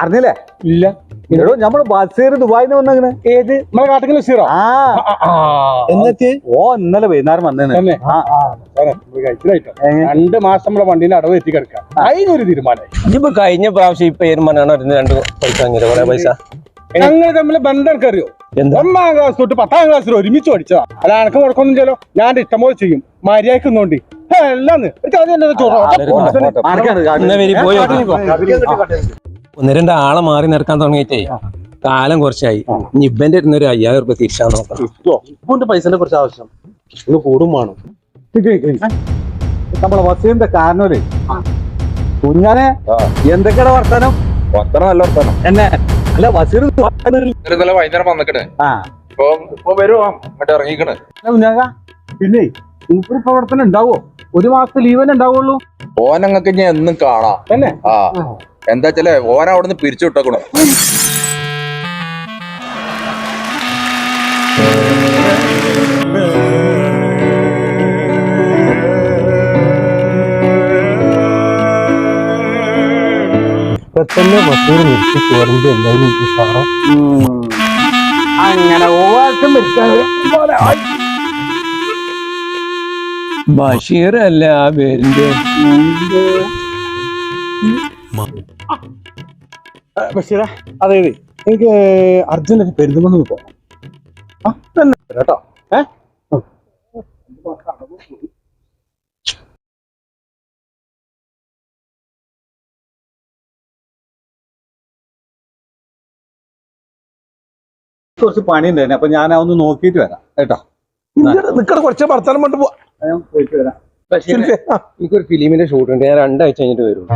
അറിഞ്ഞില്ലേ? ഇല്ല. എടോ നമ്മൾ ബസീർ ദുബായിന്ന് വന്നങ്ങനെ ഏത്? നമ്മളെ കാട്ടിൽ സീറോ ആ. എന്നിട്ട് ഓ ഇന്നലെ വൈകുന്നേരം വന്നേന്ന്? രണ്ട് മാസം നമ്മളെ വണ്ടിയിൽ അടവ് എത്തി കിടക്കാം. അതിനൊരു തീരുമാനം ഇതിപ്പോ കഴിഞ്ഞ പ്രാവശ്യം ഇപ്പൊ ഏരുമാനാണ് രണ്ട് പൈസ പൈസ. ഞങ്ങൾ തമ്മിൽ ബന്ധം അറിയോ? ഒന്നാം ക്ലാസ് തൊട്ട് പത്താം ക്ലാസ്സിൽ ഒരുമിച്ച് പഠിച്ചതാ. അല്ല അനക്ക് മുടക്കൊന്നും ചെയ്യലോ ഞാൻ ഇഷ്ടം പോലെ ചെയ്യും. മര്യാദക്കുന്നോണ്ട് വരി. ഒന്ന് രണ്ട് ആളെ മാറി നിരക്കാൻ തുടങ്ങിയിട്ടേ. കാലം കുറച്ചായി. ഇനി ഇരുന്ന ഇരുന്ന് ഒരു അയ്യായിരം റുപ്യ തിരിച്ചാ നോക്കാം ഇപ്പൊ പൈസനെ കുറച്ച് ആവശ്യം. ഇത് കൂടും വേണം. നമ്മളെ വസീന്റെ കാരണവര് കുഞ്ഞാനെ എന്തൊക്കെയാണ് വർത്താനം? വർത്തനം നല്ല വർത്തനം. എന്നെ അല്ല വസീർ ഇന്നലെ വൈകുന്നേരം വന്നിക്കണേ. ആ. ഇപ്പൊ ഇപ്പൊ വരുവാ മറ്റേ ഇറങ്ങിക്കണ്. കുഞ്ഞാക പിന്നെ മൂപ്പര് പ്രവർത്തനം ഉണ്ടാവോ? ഒരു മാസത്തെ ലീവ് തന്നെ ഉണ്ടാവുള്ളൂ? ഓൻ ഞാൻ എന്നും കാണാം. തന്നെ? ആ. എന്താ വെച്ചാലേ ഓൻ അവിടുന്ന് പിരിച്ചു വിട്ടേക്കണു അങ്ങനെ ഓവാസം ബഷീർ അല്ല ആ പേരിന്റെ ബഷീറ അതെ എനിക്ക് അർജുനൊക്കെ പെരുന്തമണ്ണെന്ന് പോകാം ആ തന്നെ കേട്ടോ. ഏ? കുറച്ച് പണി ഉണ്ടായിരുന്നു അപ്പൊ ഞാൻ അതൊന്ന് നോക്കിയിട്ട് വരാം. കേട്ടോ? നിക്കട കുറച്ച് വർത്താനം കൊണ്ട് പോവാ. ഞാൻ പോയിട്ട് വരാം. എനിക്കൊരു ഫിലിമിന്റെ ഷൂട്ട് ഉണ്ട് ഞാൻ രണ്ടാഴ്ച കഴിഞ്ഞിട്ട് വരും.